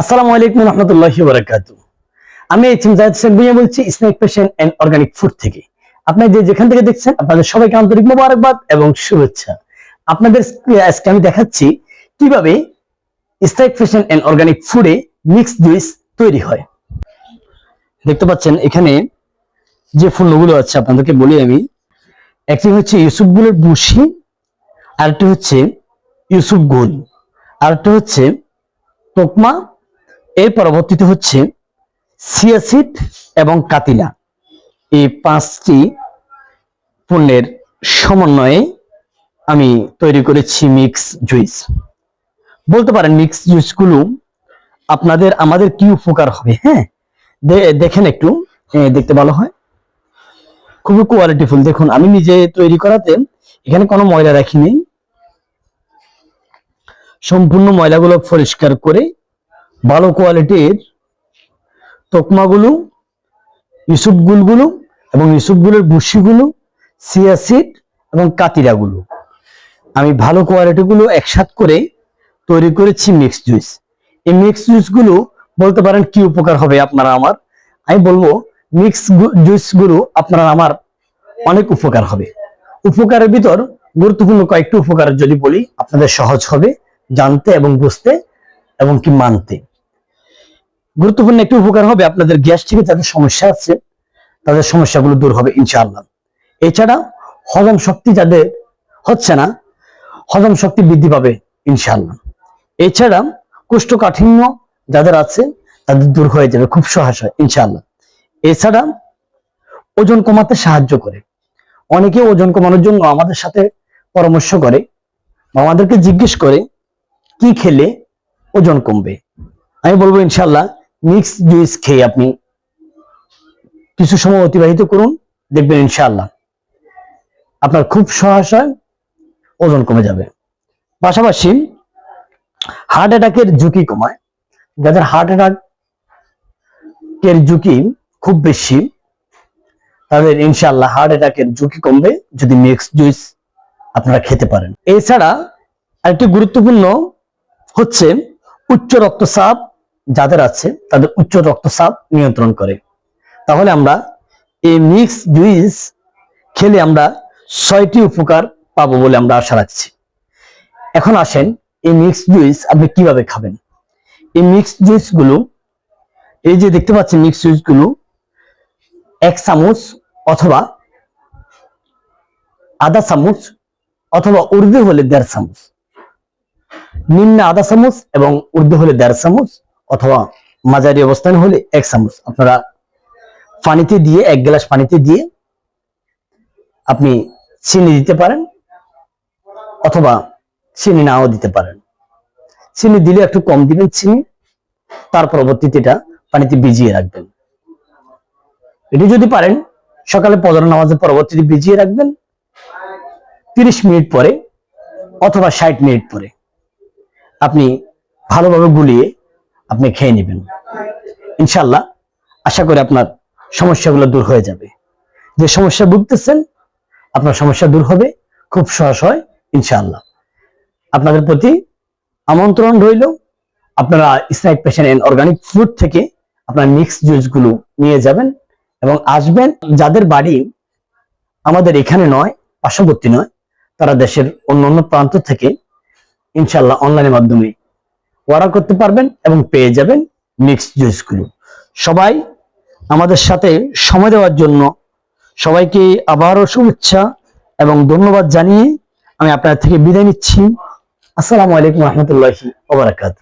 আসসালামু আলাইকুম রহমতুল্লাহ বারাকাত। আমি এইচএম জাহেদ বলছি snack passion and organic food থেকে। আপনারা যে যেখান থেকে দেখছেন, আপনাদের সবাইকে আন্তরিক মোবারকবাদ এবং শুভেচ্ছা। আপনাদের আজকে আমি দেখাচ্ছি কীভাবে স্নেক পেশন অ্যান্ড অর্গানিক ফুডে মিক্স জুইস তৈরি হয়। দেখতে পাচ্ছেন, এখানে যে ফুলগুলো আছে, আপনাদেরকে বলি আমি। একটি হচ্ছে ইউসুফ গুলের বুসি আরেকটি হচ্ছে ইউসুফ গুল আরেকটি হচ্ছে তোকমা এর পরবর্তীতে হচ্ছে সিয়াসিড এবং কাতিলা। এই পাঁচটি পণ্যের সমন্বয়ে আমি তৈরি করেছি মিক্স জুইস। বলতে পারেন মিক্স জুইসগুলো আপনাদের, আমাদের কি উপকার হবে হ্যাঁ? দেখেন একটু দেখতে ভালো হয়। খুবই কোয়ালিটিফুল দেখুন, আমি নিজে তৈরি করাতে এখানে কোনো ময়লা রাখিনি সম্পূর্ণ ময়লাগুলো পরিষ্কার করে ভালো কোয়ালিটির তোকমাগুলো ইউসুফ গুলগুলো এবং ইউসুফ গুলের বুসিগুলো সিয়াসিড এবং কাতিরাগুলো। আমি ভালো কোয়ালিটিগুলো একসাথ করে তৈরি করেছি মিক্স জুইস এই মিক্স জুইসগুলো বলতে পারেন কি উপকার হবে আপনারা আমার? আমি বলব, মিক্স জুইসগুলো আপনারা আমার অনেক উপকার হবে। উপকারের ভিতর গুরুত্বপূর্ণ কয়েকটি উপকার যদি বলি, আপনাদের সহজ হবে জানতে এবং বুঝতে এবং কি মানতে। গুরুত্বপূর্ণ একটি উপকার হবে আপনাদের গ্যাস থেকে যাদের সমস্যা আছে, তাদের সমস্যাগুলো দূর হবে, ইনশাআল্লাহ। এছাড়া হজম শক্তি যাদের হচ্ছে না, হজম শক্তি বৃদ্ধি পাবে, ইনশাআল্লাহ। এছাড়া কোষ্ঠকাঠিন্য যাদের আছে, তাদের দূর হয়ে যাবে, খুব সহজ হয়, ইনশাআল্লাহ। এছাড়া ওজন কমাতে সাহায্য করে। অনেকে ওজন কমানোর জন্য আমাদের সাথে পরামর্শ করে আমাদেরকে জিজ্ঞেস করে, কি খেলে ওজন কমবে? আমি বলব ইনশাল্লাহ মিক্স জুইস খেয়ে আপনি কিছু সময় অতিবাহিত করুন, দেখবেন ইনশাল্লাহ আপনার খুব সহজ হয়, ওজন কমে যাবে। পাশাপাশি হার্ট অ্যাটাকের ঝুঁকি কমায়। যাদের হার্ট অ্যাটাক এর ঝুঁকি খুব বেশি, তাদের ইনশাল্লাহ হার্ট অ্যাটাকের ঝুঁকি কমবে যদি মিক্স জুইস আপনারা খেতে পারেন। এছাড়া আরেকটি গুরুত্বপূর্ণ হচ্ছে উচ্চ রক্তচাপ যাদের আছে, তাদের উচ্চ রক্তচাপ নিয়ন্ত্রণ করে। তাহলে আমরা এই মিক্স জুইস খেলে আমরা ছয়টি উপকার পাবো বলে আমরা আশা রাখছি। এখন আসেন এই মিক্স জুইস আপনি কীভাবে খাবেন? এই মিক্স জুইসগুলো, এই যে দেখতে পাচ্ছেন মিক্স জুইসগুলো, এক চামচ অথবা আধা চামচ অথবা উর্দু হলে দেড় চামচ। নিম্ন আধা চামচ এবং উর্দু হলে দেড় চামচ অথবা মাঝারি অবস্থান হলে এক চামচ। আপনারা পানিতে দিয়ে, এক গ্লাস পানিতে দিয়ে আপনি চিনি দিতে পারেন অথবা চিনি নাও দিতে পারেন। চিনি দিলে একটু কম দিবেন চিনি, তার পরবর্তীতে এটা পানিতে ভিজিয়ে রাখবেন। এটি যদি পারেন, সকালে পদর নামাজের পরবর্তীতে ভিজিয়ে রাখবেন তিরিশ মিনিট পরে অথবা ষাট মিনিট পরে। আপনি ভালোভাবে গুলিয়ে আপনি খেয়ে নেবেন। ইনশাল্লাহ আশা করি আপনার সমস্যাগুলো দূর হয়ে যাবে। যে সমস্যা ভুগতেছেন, আপনার সমস্যা দূর হবে, খুব সহজ হয়, ইনশাআল্লাহ। আপনাদের প্রতি আমন্ত্রণ রইল, আপনারা snack passion and organic food থেকে আপনার মিক্স জুসগুলো নিয়ে যাবেন এবং আসবেন। যাদের বাড়ি আমাদের এখানে নয়, পার্শ্ববর্তী নয়, তারা দেশের অন্য অন্য প্রান্ত থেকে ইনশাল্লাহ অনলাইনের মাধ্যমে অর্ডার করতে পারবেন এবং পেয়ে যাবেন মিক্স জুসগুলো সবাই আমাদের সাথে সময় দেওয়ার জন্য সবাইকে আবারও শুভেচ্ছা এবং ধন্যবাদ জানিয়ে আমি আপনার থেকে বিদায় নিচ্ছি। আসসালামু আলাইকুম রহমতুল্লাহি ওবরাকাত